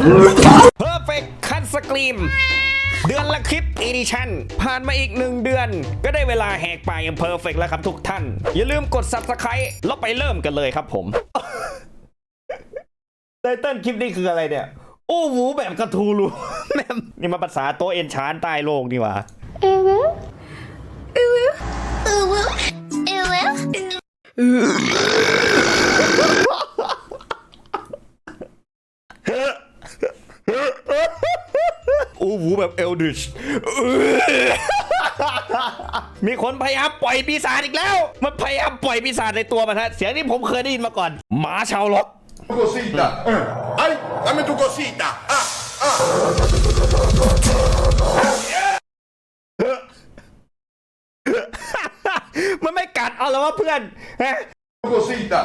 Perfect Cut Scream เดือนละคลิป Edition ผ่านมาอีกหนึ่งเดือน ก็ได้เวลาแหกปากอย่าง Perfect แล้วครับทุกท่าน อย่าลืมกด Subscribe แล้วไปเริ่มกันเลยครับผมไตเติ้ลคลิปนี้คืออะไรเนี่ย โอ้โหแบบกระทูรูแม่มนี่มาภาษาโตะเอ็นชานใต้โลกนี่หว่าโอ้โห แบบเอลดิชมีคนพยายามปล่อยปีศาจอีกแล้ว มันพยายามปล่อยปีศาจในตัวมันฮะ เสียงที่ผมเคยได้ยินมาก่อน หมาชาวล็อก cosita. Ay, dame tu cosita. Ah, ah. มันไม่กัดเอาแล้ววะเพื่อนฮะ Tu cosita.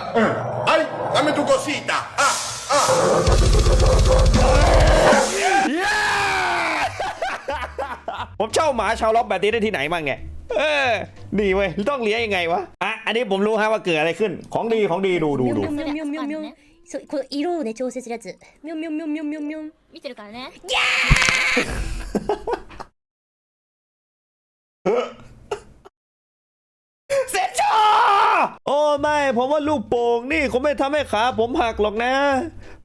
Ay, dame tu cosita. Ah, ah. ผมเช่าหมาชาวล็อกแบบนี้ได้ที่ไหนบ้างเนี่ยเออดีเว้ยต้องเลี้ยงยังไงวะอ่ะอันนี้ผมรู้ฮะว่าเกิดอะไรขึ้น ของดีของดีดูดูดู ミョンミョンミョンミョンミョンそうこの色をね調整するやつミョンミョンミョンミョンミョンミョン見てるからね เ ไม่ผมว่าลูกโป่งนี่คงไม่ทำให้ขาผมหักหรอกนะ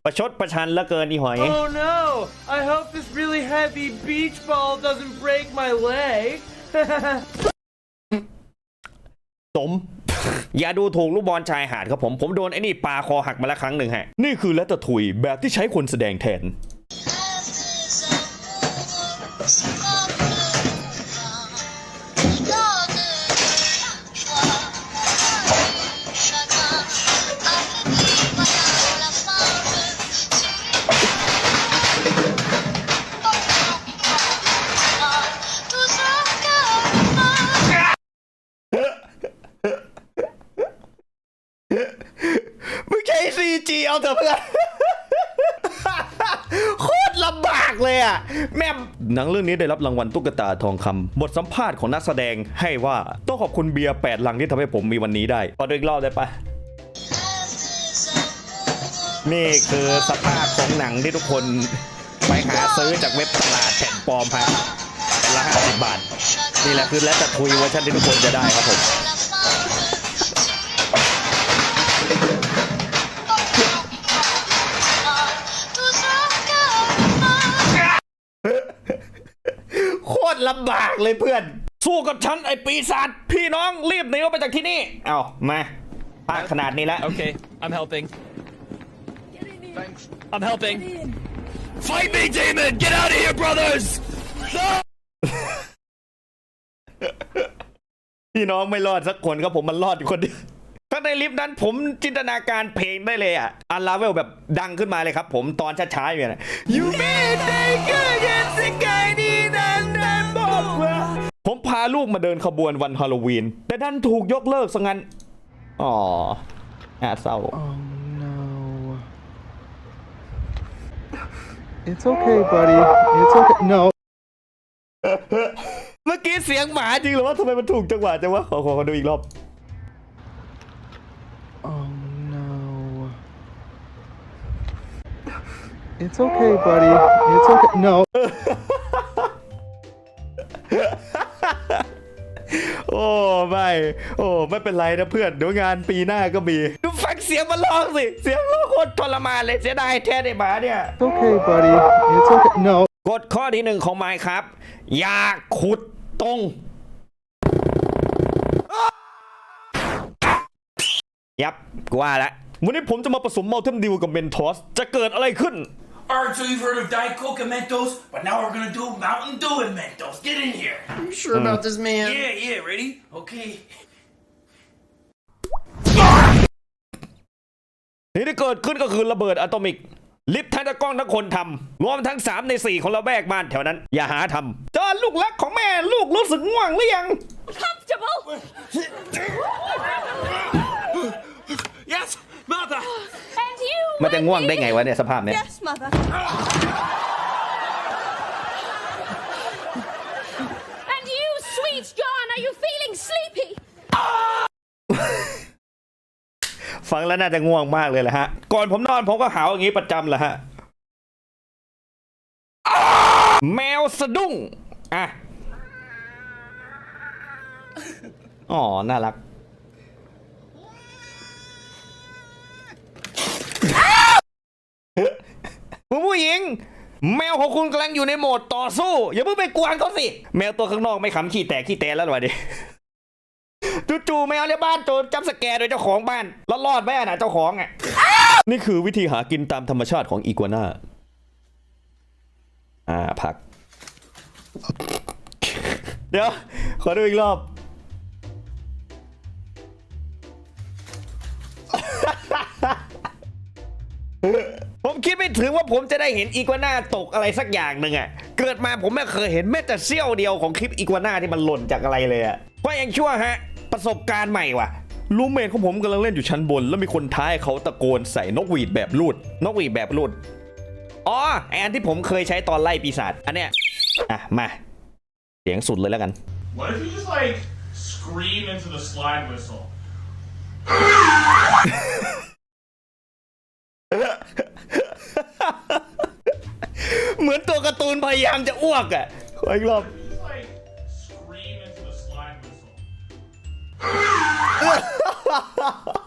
ประชดประชันเหลือเกินอีหอย Oh no! I hope this really heavy beach ball doesn't break my leg. สม อย่าดูถูกลูกบอลชายหาดครับผม ผมโดนไอ้นี่ปาคอหักมาแล้วครั้งหนึ่งฮะ นี่คือและตะถุยแบบที่ใช้คนแสดงแทน หนังเรื่องนี้ได้รับรางวัลตุ๊กตาทองคำบทสัมภาษณ์ของนักแสดงให้ว่าต้องขอบคุณเบียร์แปดลังที่ทำให้ผมมีวันนี้ได้ขอดูอีกรอบได้ปะนี่คือสภาพของหนังที่ทุกคนไปหาซื้อจากเว็บตลาดแผ่นปลอมฮะละห้าสิบบาท นี่แหละคือและจะคุยเวอร์ชันที่ทุกคนจะได้ครับผม เลยเพื่อน สู้กับฉันไอ้ปีศาจพี่น้องรีบหนีออกไปจากที่นี่ เอามาพาขนาดนี้แล้ว Okay, I'm helping. I'm helping. Fight me, demon! Get out of here, brothers! พี่น้องไม่รอดสักคนครับผมมันรอดอยู่คนเดียวถ้าในลิฟต์นั้นผมจินตนาการเพลงได้เลยอะ อันลาเวลแบบดังขึ้นมาเลยครับผมตอนช้าๆอยู่นะ You made me good and sick I ผมพาลูกมาเดินขบวนวันฮาโลวีน แต่ดันถูกยกเลิกซะงั้น อ๋อน่าเศร้า No. It's okay, buddy. It's okay. No. เมื่อกี้เสียงหมาจริงหรือว่าทำไมมันถูกจังหวะจังวะ ขอขอขอดูอีกรอบ Oh no. It's okay, buddy. It's okay. No. โอ้ไม่เป็นไรนะเพื่อนเดี๋ยวงานปีหน้าก็มีดูฟังเสียงมันร้องสิเสียงร้องโคตรทรมานเลยเสียดายแท้ไอ้หมาเนี่ย It's okay, buddy. It's okay. No. กฎข้อที่หนึ่งของไมค์ครับ อย่าขุดตรง ยับกูว่าแล้ววันนี้ผมจะมาผสมมัลเทมดิวกับเมนทอส จะเกิดอะไรขึ้น Alright, so you've heard of Diet Coke and Mentos, but now we're gonna do Mountain Dew and Mentos. Get in here. You sure about this, man? Yeah, yeah, ready? Okay. นี่ที่เกิดขึ้นก็คือระเบิดอะตอมิก ลิฟต์ทั้งตะกล้องทั้งคนทำรวมทั้ง 3 ใน 4 ของละแวกบ้านแถวนั้น อย่าหาทำจอนลูกรักของแม่ลูกรู้สึกง่วงหรือยัง comfortable Yes, mother. And you มันจะง่วงได้ไงวะเนี่ยสภาพเนี่ย yes mother and you sweet John are you feeling sleepy ฟังแล้วน่าจะง่วงมากเลยแหละฮะ ก่อนผมนอนผมก็หาวอย่างนี้ประจำแหละฮะ แมวสะดุ้ง อะ อ๋อ น่ารัก คุณผู้หญิง แมวของคุณกำลังอยู่ในโหมดต่อสู้ อย่าเพิ่งไปกวนเขาสิ แมวตัวข้างนอกไม่ขำขี้แตกขี้แตนแล้วหรอวะดิจู่ๆแมวในบ้านโจรจับสแกร์โดยเจ้าของบ้านแล้วรอดไหมอะนะเจ้าของอะนี่คือวิธีหากินตามธรรมชาติของอีกัวน่าอ่าพัก เดี๋ยว ขอดูอีกรอบ ถึงว่าผมจะได้เห็นอีกัวน่าตกอะไรสักอย่างหนึ่งอะเกิดมาผมไม่เคยเห็นแม้แต่เสี้ยวเดียวของคลิปอีกัวน่าที่มันหล่นจากอะไรเลยอะเพราะยังชั่วฮะ ประสบการณ์ใหม่ว่ะลูเมทของผมกำลังเล่นอยู่ชั้นบน แล้วมีคนท้ายเขาตะโกนใส่นกหวีดแบบลูด นกหวีดแบบลูด อ๋อไออันที่ผมเคยใช้ตอนไล่ปีศาจอันเนี้ยอะมา เสียงสุดเลยแล้วกัน What if you just like scream into the slide whistle? เหมือนตัวการ์ตูนพยายามจะอ้วกอะขออีกรอบ Just like scream into the slide whistle.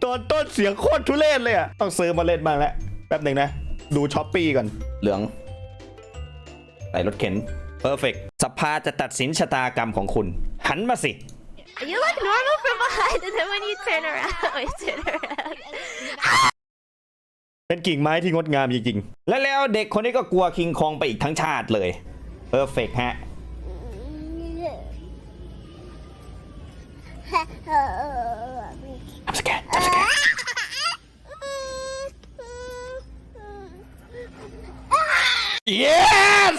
ตอนต้นเสียงโคตรทุเรศเลยอะ ต้องซื้อมาเล่นบ้างแล้ว แป๊บหนึ่งนะ ดูช้อปปี้ก่อน เหลือง ใส่รถเข็น เพอร์เฟกสภาจะตัดสินชะตากรรมของคุณ หันมาสิ You look normal from behind, and then when you turn around, I turn around. เป็นกิ่งไม้ที่งดงามจริงๆ และแล้วเด็กคนนี้ก็กลัวคิงคองไปอีกทั้งชาติเลยเพอร์เฟกฮะอัพสแกนอัพสแกน yes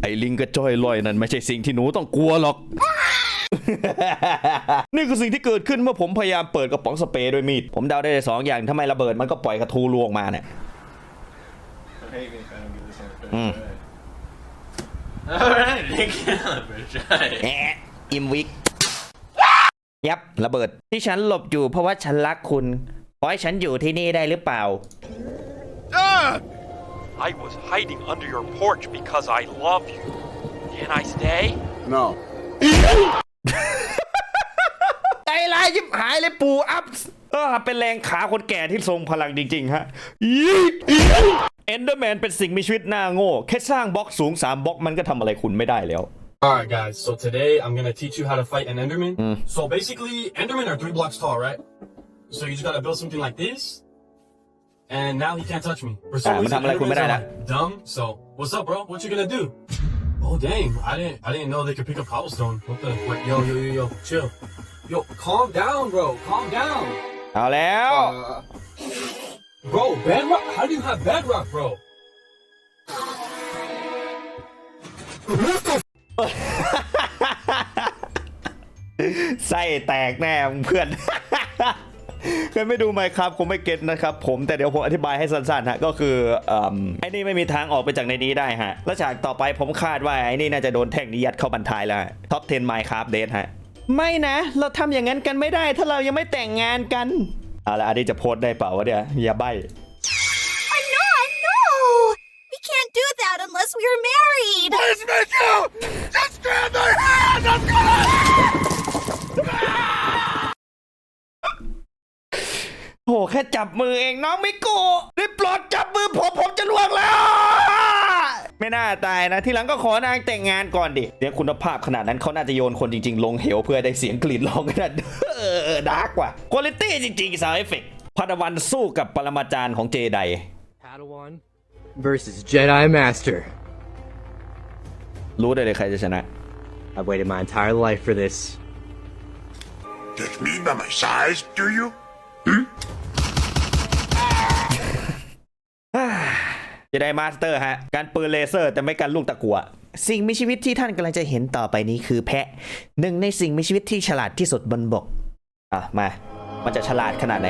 ไอ้ลิงกระจ้อยลอยนั่นไม่ใช่สิ่งที่หนูต้องกลัวหรอก นี่คือสิ่งที่เกิดขึ้นเมื่อผมพยายามเปิดกระป๋องสเปรย์ด้วยมีด ผมเดาได้เลยสองอย่างถ้าไม่ระเบิดมันก็ปล่อยกระทูลวงมาเนี่ย Mm. Alright, thank you. Alright. แอะอิมวิก ยับ ระเบิด ที่ฉันหลบอยู่เพราะว่าฉันรักคุณขอให้ฉันอยู่ที่นี่ได้หรือเปล่า I was hiding under your porch because I love you. Can I stay? No. ใจร้ายยิบหายเลยปูอัพเออเป็นแรงขาคนแก่ที่ทรงพลังจริง ๆ ฮะเอนเดอร์แมนเป็นสิ่งมีชีวิตหน้าโง่ แค่สร้างบล็อกสูง 3บล็อกมันก็ทำอะไรคุณไม่ได้แล้ว Alright guys, so today I'm gonna teach you how to fight an Enderman. So basically, Endermen are three blocks tall, right? So you just gotta build something like this. And now he can't touch me. For some Ah, reason, madam, like, Endermans kumera are na. like dumb. So what's up, bro? What you gonna do? Oh dang, I didn't I didn't know they could pick up cobblestone. What the wait, yo, yo, yo, yo, chill. Yo, calm down, bro. Calm down. เอาแล้ว Bro, bedrock? How do you have bedrock, bro? ไส้แตกแน่มึงเพื่อน เคยไม่ดูไหมครับคงไม่เก็ตนะครับ ผมแต่เดี๋ยวผมอธิบายให้สั้นๆฮะก็คืออืมไอ้นี่ไม่มีทางออกไปจากในนี้ได้ฮะ แล้วฉากต่อไปผมคาดว่าไอ้นี่น่าจะโดนแท่งนี้ยัดเข้าบรรทายแล้วท็อป 10 Minecraft Date ฮะ ไม่นะ เราทำอย่างนั้นกันไม่ได้ ถ้าเรายังไม่แต่งงานกัน เอาละอันนี้จะโพสต์ได้เปล่าวะเนี่ยอย่าใบ No, no! We can't do that unless we are married! Please make you! Just grab my hand! I'm gonna... โอ้แค่จับมือเองน้องมิโกะได้โปลดจับมือผมผมจะล่วงแล้ว ไม่น่าตายนะ ทีหลังก็ขอนางแต่งงานก่อนดิเดี๋ยวคุณภาพขนาดนั้นเขาน่าจะโยนคนจริง ๆ ลงเหวเพื่อได้เสียงกรีดร้องกันเออดาร์กว่ะคุณภาพจริงๆสาวเอฟเฟกพาดวันสู้กับปรมาจารย์ของเจได Padawan versus Jedi Master. รู้ได้เลยใครจะชนะ I've waited my entire life for this. Judge me by my size, do you? จะได้มาสเตอร์ฮะ การปืนเลเซอร์แต่ไม่การลูกตะกัวสิ่งมีชีวิตที่ท่านกำลังจะเห็นต่อไปนี้คือแพะหนึ่งในสิ่งมีชีวิตที่ฉลาดที่สุดบนบก อะ มา มันจะฉลาดขนาดไหน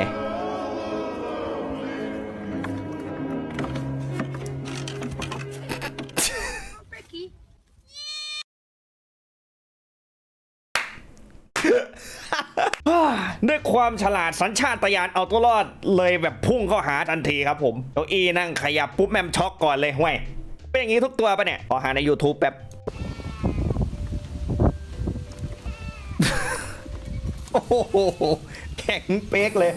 ด้วยความฉลาดสัญชาตญาณเอาตัวรอดเลยแบบพุ่งเข้าหาทันทีครับผมเก้าอี้นั่งขยับปุ๊บแมมช็อกก่อนเลยห่วยเป็นอย่างนี้ทุกตัวปะเนี่ยขอหาใน YouTube แป๊บโอ้โหแข็งเป๊กเลย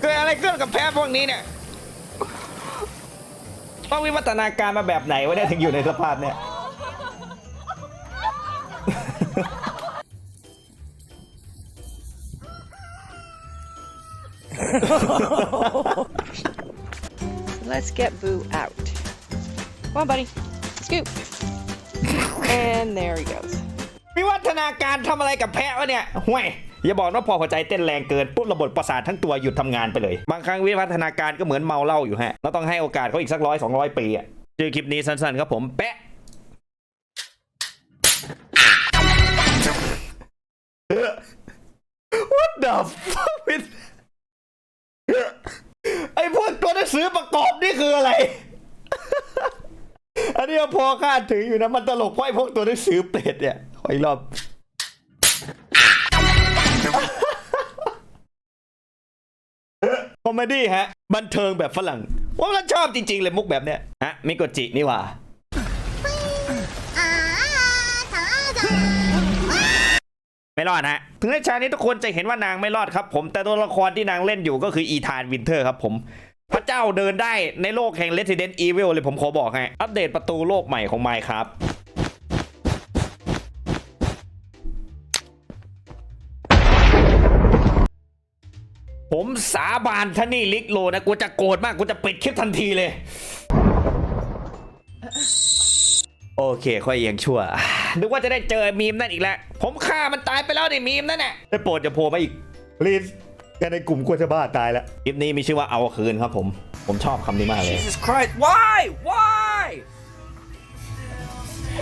เกิดอะไรขึ้นกับแพ้พวกนี้เนี่ยต้องวิวัฒนาการมาแบบไหนวะเนี่ยถึงอยู่ในสภาพเนี่ย Let's get Boo out. Come on, buddy. Scoop. And there he goes. วิวัฒนาการทำอะไรกับแพะวะเนี่ยห่วยอย่าบอกว่าพอหัวใจเต้นแรงเกินปุ๊บระบบประสาททั้งตัวหยุดทำงานไปเลย บางครั้งวิวัฒนาการก็เหมือนเมาเหล้าอยู่ฮะเราต้องให้โอกาสเขาอีกสักร้อยสองร้อยปีอะชื่อคลิปนี้สั้นๆครับผมแปะ What the fuck with ไอพ วกตัวหนังสือประกอบนี่คืออะไร อันนี้พอคาดถึงอยู่นะ มันตลกเพราะไอ้พวกตัวหนังสือเปรตเนี่ยขออีกรอบคอมเมดี้ฮะ บันเทิงแบบฝรั่งว่าเราชอบจริง ๆ เลยมุกแบบเนี้ยฮะมิโกจินี่หว่าไม่รอดฮะ ถึงในฉากนี้ทุกคนจะเห็นว่านางไม่รอดครับผม แต่ตัวละครที่นางเล่นอยู่ก็คืออีธานวินเทอร์ครับผม พระเจ้าเดินได้ในโลกแห่ง Resident Evil เลยผมขอบอกให้ อัปเดตประตูโลกใหม่ของ Minecraft ผมสาบานท่านี่ลิกโลนะ กูจะโกรธมาก กูจะปิดคลิปทันทีเลย โอเค ค่อยเอียงชั่ว นึกว่าจะได้เจอมีมนั่นอีกแล้ว ผมฆ่ามันตายไปแล้วในมีมนั่นน่ะได้โปรดจะโผล่มาอีก please แค่ในกลุ่มควรจะบ้าตายแล้วคลิปนี้มีชื่อว่าเอาคืนครับผม ผมชอบคำนี้มากเลย Jesus Christ, why? Why?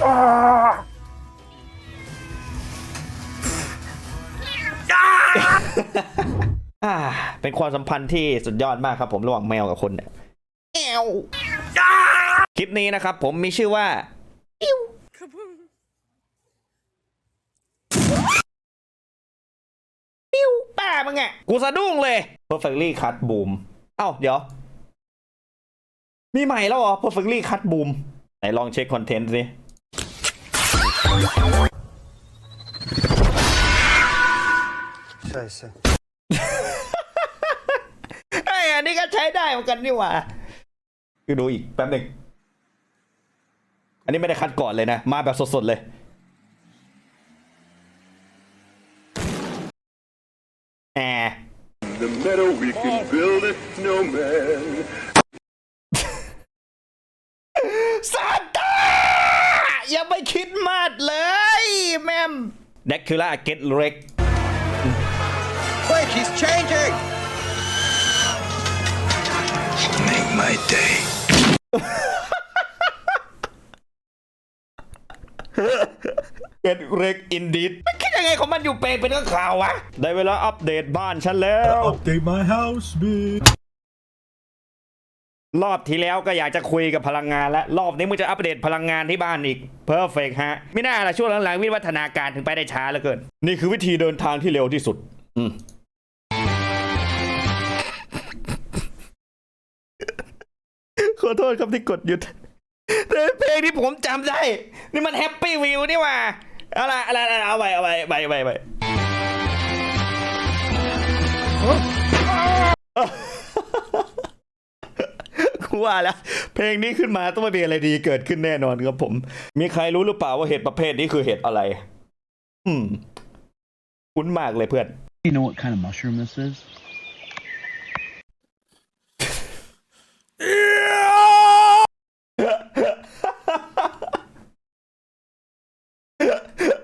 อ่าเป็นความสัมพันธ์ที่สุดยอดมากครับผมระหว่างแมวกับคนเนี่ยแอวคลิปนี้นะครับผมมีชื่อว่า อิวอิวป้า มึงอะกูสะดุ้งเลย perfectly cut boom เอ้าเดี๋ยว มีใหม่แล้วเหรอ perfectly cut boom ไหนลองเช็คคอนเทนต์สิใช่ใช่ไอ้ยอันนี้ก็ใช้ได้เหมือนกันนี่หว่าคือดูอีกแป๊บหนึ่ง อันนี้ไม่ได้คัดก่อนเลยนะ มาแบบสดๆเลย แอร์ The meadow we can build a snowman. ซานต้าอย่าไปคิดมากเลย แม่มเด็กคือล่าเก็ตเร็ก Quick, he's changing! Make my day. เก็ตเร็กอินดิดมันคิด ยังไงของมันอยู่เป็นเป็นเรื่องข่าววะ ได้เวลาอัปเดตบ้านฉันแล้ว Update my house bitch รอบที่แล้วก็อยากจะคุยกับพลังงานแล้ว รอบนี้มึงจะอัปเดตพลังงานที่บ้านอีกเพอร์เฟกฮะ ไม่น่าละช่วงหลังๆ วิวัฒนาการถึงไปได้ช้าเหลือเกิน นี่คือวิธีเดินทางที่เร็วที่สุด อืมขอโทษครับที่กดหยุดแต่เพลงที่ผมจำได้ นี่มันแฮปปี้วิวนี่หว่าเอาละเอาละเอาละเอาไปเอาไปไปไปไปกูว่าแล้ว เพลงนี้ขึ้นมาต้องม่มีอะไรดีเกิดขึ้นแน่นอนครับผม มีใครรู้หรือเปล่าว่าเห็ดประเภทนี้คือเห็ดอะไร อืม คุ้นมากเลยเพื่อน You know what kind of mushroom this is?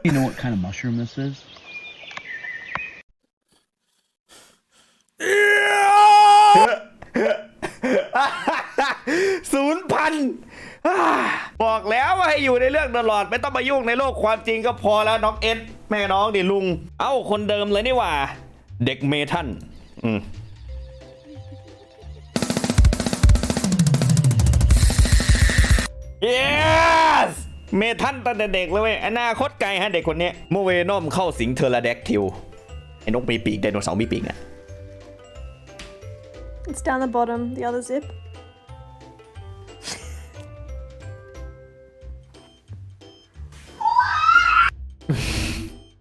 You know what kind of mushroom this is? ศูนย์พันบอกแล้วว่าให้อยู่ในเรื่องตลอด ไม่ต้องมายุ่งในโลกความจริงก็พอแล้วน้องเอ็ดแม่น้องดิลุง เอ้าคนเดิมเลยนี่หว่า เด็กเมทันอืม yes เมทันตั้งแต่เด็กเลยเว้ยอนาคตไกลฮะเด็กคนนี้โมเวนอมเข้าสิงเทอร์ลาแดกทิวไอ้นกมีปีกไดโนเสาร์มีปีกน่ะ It's down the bottom, the other zip.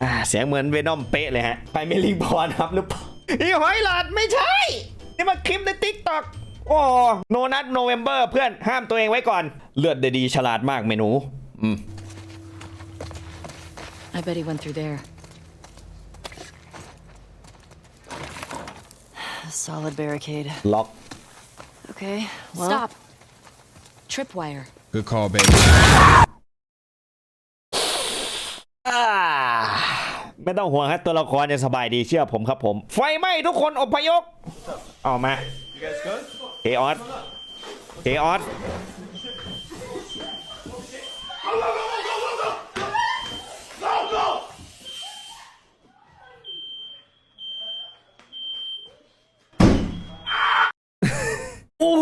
อ่าเสียงเหมือนเวนอมเป๊ะเลยฮะ ไปเมลิงพรครับหรือเปล่าอีหอยหลอดไม่ใช่ นี่มาคลิปในติ๊กต็อกโอ้โนนัทโนเวมเบอร์เพื่อนห้ามตัวเองไว้ก่อน เลือดได้ดีฉลาดมากเมนู อืม I bet he went through there. Solid barricade. ล็อก Okay, well. Stop. Tripwire. Good call, baby. อ่าไม่ต้องห่วงฮะตัวละครจะสบายดีเชื่อผมครับผม ไฟไหม้ทุกคนอพยพ เอามาเคออสเคออสอู้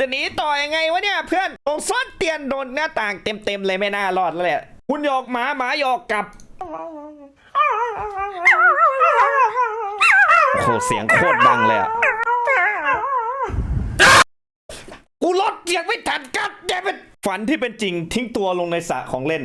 จะหนีต่อยังไงวะเนี่ยเพื่อนตรงซ่อนเตียนโดนหน้าต่างเต็มๆเลยไม่น่ารอดแล้วแหละคุณหยอกหมาหมาหยอกกลับโอ้โหเสียงโคตรดังเลยอะกูลดเสียงไม่ทันกัดแย่เป็นฝันที่เป็นจริงทิ้งตัวลงในสระของเล่น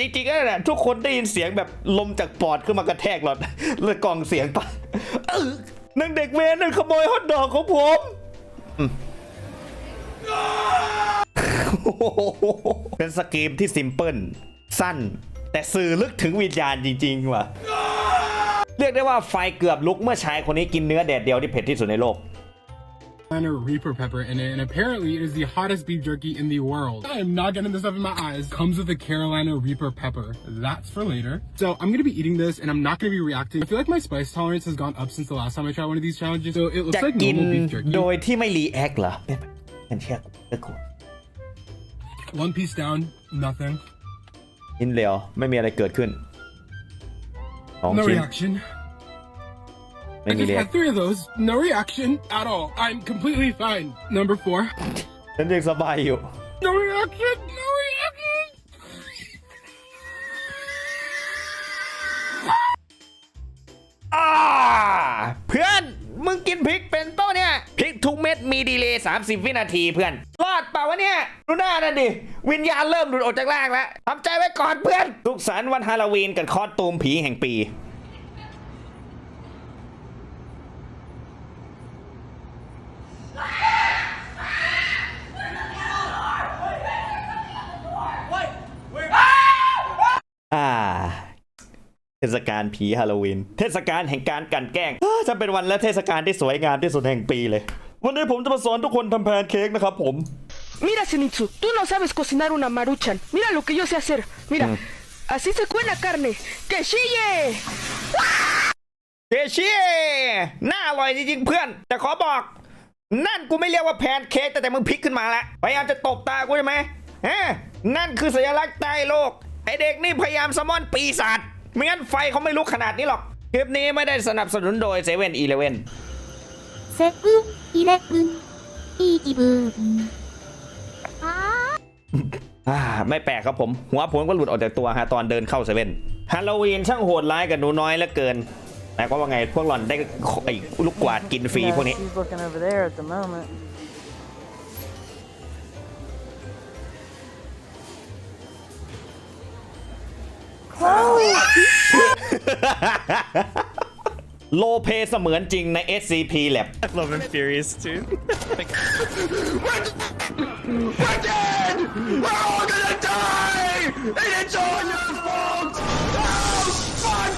จ็บจริงๆนะทุกคนได้ยินเสียงแบบลมจากปอดขึ้นมากระแทกหลอดเลยกล่องเสียงปะเออนั่งเด็กเวรนั่นขโมยฮอตดอกของผมเป็นสกรีมที่ซิมเพิลสั้น แต่สื่อลึกถึงวิญญาณจริง ๆ ว่ะ เรียกได้ว่าไฟเกือบลุกเมื่อชายคนนี้กินเนื้อแดดเดียวที่เผ็ดที่สุดในโลก Carolina Reaper pepper in it, and apparently it is the hottest beef jerky in the world. I am not getting this up in my eyes. Comes with a Carolina Reaper pepper. That's for later. So I'm gonna be eating this, and I'm not gonna be reacting. I feel like my spice tolerance has gone up since the last time I tried one of these challenges. So it looks จะ like กิน normal beef jerky. โดยที่ไม่รีแอคเหรอเป็นเชื่อเชื่อกู One piece down, nothing. ชิ้นเร็วไม่มีอะไรเกิดขึ้นสอง No ชิ้น reaction. ไม่ I มี just เรีย had three of those. No reaction at all. I'm completely fine. Number four. ฉันยังสบายอยู่ No reaction. No reaction. อ่าเพื่อนมึงกินพริกเป็นเป้าเนี่ยพริกทุกเม็ดมีดีเลย์30 วินาทีเพื่อน รอดเปล่าวะเนี่ย ดูหน้านั่นดิ วิญญาณเริ่มหลุดออกจากร่างแล้วทำใจไว้ก่อนเพื่อน ทุกสารวันฮาโลวีนกับคอสตูมผีแห่งปี อ่า เท ศกาลผีฮาโลวีน เทศกาลแห่งการกลันแกล้งอ้าจะเป็นวันและเทศกาลที่สวยงามที่สุดแห่งปีเลย วันนี้ผมจะมาสอนทุกคนทำแพนเค้กนะครับผม Mira, Zenitsu, tú no sabes cocinar una maruchan. Mira lo que yo sé hacer. Mira, así se cuela carne. ¡Que chille! เจเชียน่าอร่อยจริงๆเพื่อน แต่ขอบอก นั่นกูไม่เรียกว่าแพนเค้กแต่แต่มึงพลิกขึ้นมาละพยายามจะตบตากูใช่ไหมฮะนั่นคือสัญลักษณ์ใต้โลก ไอเด็กนี่พยายามสมอนปีศาจ ไม่งั้นไฟเขาไม่ลุกขนาดนี้หรอก คลิปนี้ไม่ได้สนับสนุนโดยเซเว่นอีเลเว่นเซเว่นอีเลเว่นอีกีบูไม่แปลกครับผม หัวผมก็หลุดออกจากตัวฮะตอนเดินเข้าเซเว่นฮาโลวีนช่างโหดร้ายกับหนูน้อยเหลือเกินแมายความว่าไงพวกหล่อนได้ไอ้ลูกกวาดกินฟรีพวกนี้ โลเพเสมือนจริงใน SCP Lab I love him furious too. We're dead! We're all gonna die! And it's all your fault! Oh, fuck!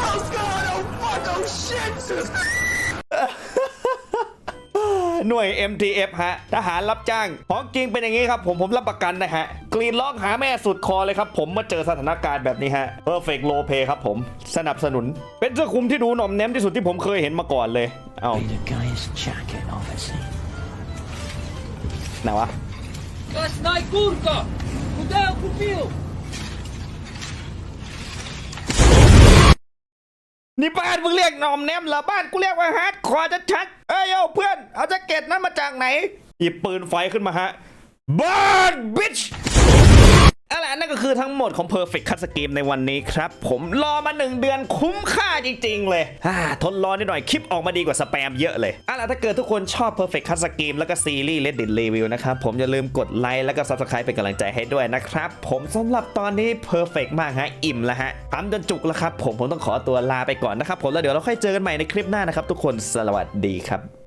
Oh, God! Oh, fuck! Oh, shit! หน่วย MTF ฮะทหารรับจ้างของจริงเป็นอย่างนี้ครับผมผมรับประกันนะฮะกรีนร้องหาแม่สุดคอเลยครับผมมาเจอสถานการณ์แบบนี้ฮะ Perfect Low Pay ครับผมสนับสนุน เป็นเสื้อคลุมที่ดูหน่อมแนมที่สุดที่ผมเคยเห็นมาก่อนเลยเอา The guy's jacket, obviously. ไหนวะ นี่บ้านมึงเรียกนอมแนมเหรอบ้านกูเรียกว่าฮาร์ดคอร์ชัดๆเอ้ยโยเพื่อนเอาแจ็คเก็ตนั้นมาจากไหนหยิบปืนไฟขึ้นมาฮะบ้านบิช นั่นก็คือทั้งหมดของ Perfect Cut Scheme ในวันนี้ครับ ผมรอมา1เดือนคุ้มค่าจริง ๆ เลยอ่าทนรอนิดหน่อยคลิปออกมาดีกว่าสแปมเยอะเลยอะล้วถ้าเกิดทุกคนชอบ Perfect Cut Scheme แล้วก็ซีรีส์ Reddit Review นะครับ ผมอย่าลืมกดไลค์แล้วก็ Subscribe เป็นกำลังใจให้ด้วยนะครับ ผมสำหรับตอนนี้ Perfect มากฮะอิ่มแล้วฮะทำจนจุกแล้วครับผมผมต้องขอตัวลาไปก่อนนะครับผมแล้วเดี๋ยวเราค่อยเจอกันใหม่ในคลิปหน้านะครับทุกคนสวัสดีครับ